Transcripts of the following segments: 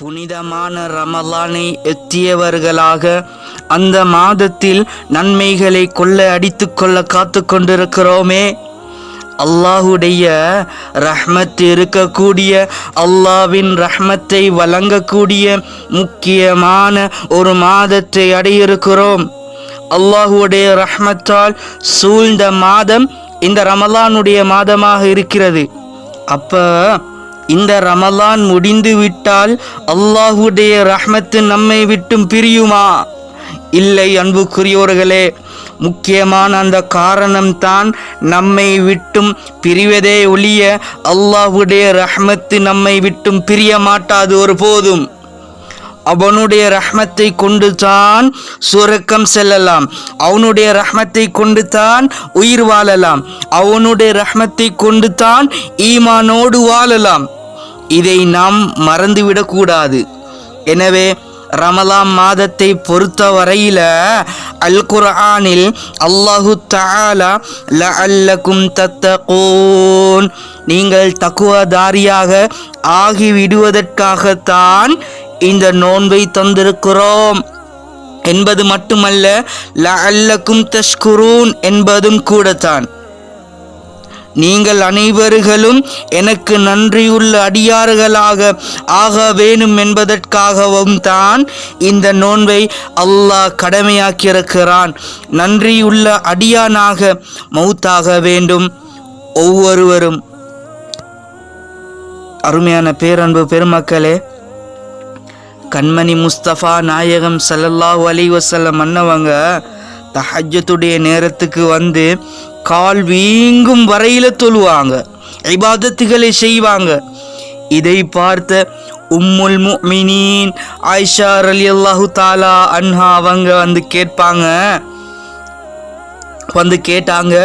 புனிதமான ரமலானை எத்தியவர்களாக அந்த மாதத்தில் நன்மைகளை கொள்ள அடித்து கொள்ள காத்து கொண்டிருக்கிறோமே. அல்லாஹுடைய ரஹ்மத் இருக்கக்கூடிய அல்லாவின் ரஹ்மத்தை வழங்கக்கூடிய முக்கியமான ஒரு மாதத்தை அடையிருக்கிறோம். அல்லாஹுடைய ரஹ்மத்தால் சூழ்ந்த மாதம் இந்த ரமலானுடைய மாதமாக இருக்கிறது. அப்போ இந்த ரமலான் முடிந்து விட்டால் அல்லாஹுடைய ரஹ்மத்து நம்மை விட்டும் பிரியுமா? இல்லை அன்புக்குரியோர்களே முக்கியமான அந்த காரணம்தான் நம்மை விட்டும் பிரிவதே ஒழிய அல்லாஹுடைய ரஹ்மத்து நம்மை விட்டும் பிரிய மாட்டாது ஒருபோதும் அவனுடைய ரஹ்மத்தை கொண்டு தான் சுரக்கம் செல்லலாம். அவனுடைய ரஹ்மத்தை கொண்டு தான் உயிர் வாழலாம். அவனுடைய ரஹ்மத்தை கொண்டு தான் ஈமானோடு வாழலாம். இதை நாம் மறந்துவிடக்கூடாது எனவே ரமலாம் மாதத்தை பொறுத்த வரையில் அல் குர்ஆனில் அல்லாஹு தஆலா லஅல்லக்கும் தத்தகூன் நீங்கள் தக்குவதாரியாக ஆகிவிடுவதற்காகத்தான் இந்த நோன்பை தந்திருக்கிறோம். என்பது மட்டுமல்ல ல அல்லக்கும் தஷ்குரூன் என்பதும் கூடத்தான். நீங்கள் அனைவர்களும் எனக்கு நன்றியுள்ள அடியார்களாக ஆக வேணும் என்பதற்காகவும் தான் இந்த நோன்பை அல்லாஹ் கடமையாக்கியிருக்கிறான். நன்றியுள்ள அடியானாக மௌத்தாக வேண்டும். ஒவ்வொருவரும் அருமையான பேரன்பு பெருமக்களே கண்மணி முஸ்தபா நாயகம் சல்லல்லாஹ் அலி வசல்லம் மன்னவங்க தஹஜத்துடைய நேரத்துக்கு வந்து கால் வீங்கும் வரையில் தொழுவாங்க இபாதத்துகளை செய்வாங்க. இதை பார்த்த உம்முல் முமினின் ஆயிஷா ரலியல்லாஹு தாலா அன்ஹா அவங்க வந்து கேட்பாங்க. வந்து கேட்டாங்க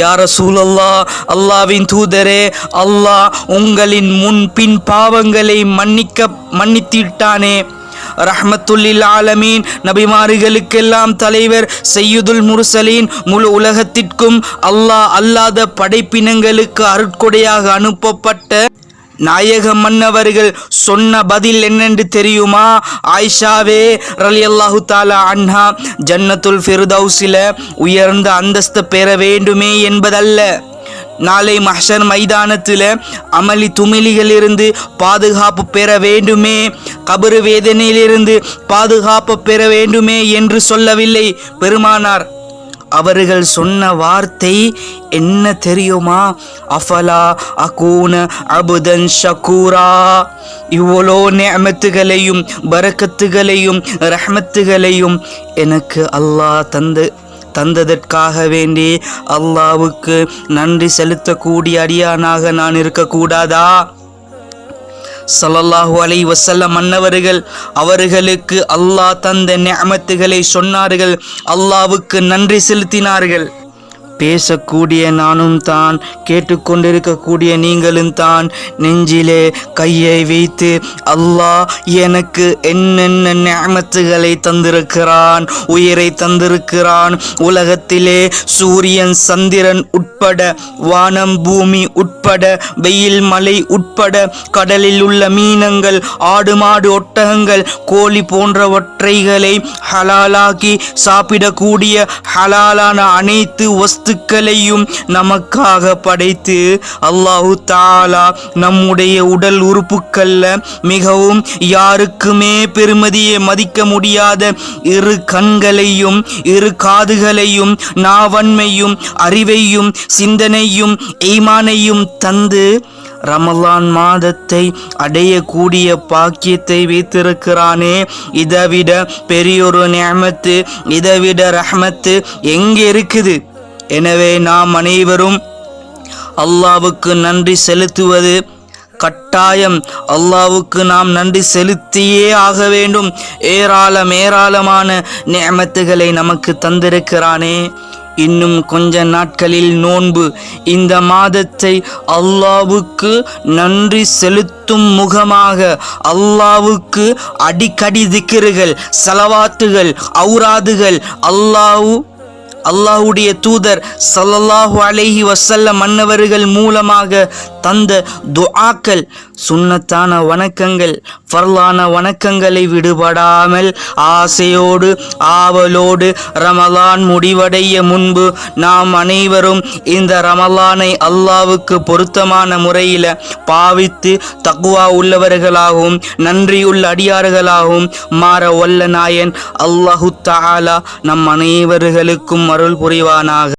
யார சூழல்லா அல்லாவின் தூதரே அல்லாஹ் உங்களின் முன் பின் பாவங்களை மன்னிக்க மன்னித்திட்டானே. ரஹ்மத்துல்லில் ஆலமீன் நபிமாறுகளுக்கெல்லாம் தலைவர் செய்யுதுல் முர்சலீன். முழு உலகத்திற்கும் அல்லாஹ் அல்லாத படைப்பினங்களுக்கு அருட்கொடையாக அனுப்பப்பட்ட நாயக மன்னவர்கள் சொன்ன பதில் என்னென்று தெரியுமா? ஆயிஷாவே ரலியல்லாஹு தாலா அன்ஹா ஜன்னத்துல் ஃபிர்தௌஸில உயர்ந்த அந்தஸ்து பெற வேண்டுமே என்பதல்ல. நாளை மஹர் மைதானத்தில் அமளி துமிலிகளிலிருந்து பாதுகாப்பு பெற வேண்டுமே. கபரு வேதனையிலிருந்து பாதுகாப்பு பெற வேண்டுமே என்று சொல்லவில்லை. பெருமானார் அவர்கள் சொன்ன வார்த்தை என்ன தெரியுமா? அஃபலா அகூன அபுதன் ஷக்கூரா இவ்வளோ நேமத்துகளையும் பரக்கத்துகளையும் ரஹமத்துகளையும் எனக்கு அல்லாஹ் தந்து தந்ததற்காக வேண்டி அல்லாவுக்கு நன்றி செலுத்தக்கூடிய அடியானாக நான் இருக்கக்கூடாதா? சல்லல்லாஹு அலை வசல்ல மன்னவர்கள் அவர்களுக்கு அல்லாஹ் தந்த நியமத்துகளை சொன்னார்கள் அல்லாவுக்கு நன்றி செலுத்தினார்கள். பேசக்கூடிய நானும் தான் கேட்டுக்கொண்டிருக்கக்கூடிய நீங்களும் தான். நெஞ்சிலே கையை வைத்து அல்லாஹ் எனக்கு என்னென்ன நியமத்துகளை தந்திருக்கிறான் உயிரை தந்திருக்கிறான். உலகத்திலே சூரியன் சந்திரன் உட்பட வானம் பூமி உட்பட வெயில் மலை உட்பட கடலில் உள்ள மீனங்கள் ஆடு மாடு ஒட்டகங்கள் கோழி போன்றவற்றைகளை ஹலாலாக்கி சாப்பிடக்கூடிய ஹலாலான அனைத்து வஸ்து வஸ்துக்களையும் நமக்காக படைத்து அல்லாஹு தாலா நம்முடைய உடல் உறுப்புக்கள்ல மிகவும் யாருக்குமே பெருமதியை மதிக்க முடியாத இரு கண்களையும் இரு காதுகளையும் நாவன்மையும் அறிவையும் சிந்தனையும் ஈமானையும் தந்து ரமலான் மாதத்தை அடையக்கூடிய பாக்கியத்தை வைத்திருக்கிறானே. இதைவிட பெரியொரு நேமத்து இதைவிட ரஹமத்து எங்கே இருக்குது? எனவே நாம் அனைவரும் அல்லாவுக்கு நன்றி செலுத்துவது கட்டாயம். அல்லாவுக்கு நாம் நன்றி செலுத்தியே ஆக வேண்டும். ஏராளம் ஏராளமான நியமத்துகளை நமக்கு தந்திருக்கிறானே. இன்னும் கொஞ்ச நாட்களில் நோன்பு. இந்த மாதத்தை அல்லாவுக்கு நன்றி செலுத்தும் முகமாக அல்லாவுக்கு அடிக்கடி திக்கிறுகள் செலவாத்துகள் அவுராதுகள் அல்லாஹு அல்லாஹ்வுடைய தூதர் சல்லல்லாஹு அலைஹி வஸல்லம் மன்னவர்கள் மூலமாக தந்த துஆக்கள் சுண்ணத்தான வணக்கங்கள் ஃபர்லான வணக்கங்களை விடுபடாமல் ஆசையோடு ஆவலோடு ரமலான் முடிவடைய முன்பு நாம் அனைவரும் இந்த ரமலானை அல்லாவுக்கு பொருத்தமான முறையில் பாவித்து தக்குவா உள்ளவர்களாகவும் நன்றியுள்ள அடியார்களாகவும் மாற வல்ல நாயன் அல்லாஹு தாலா நம் அனைவர்களுக்கும் அருள் புரிவானாக.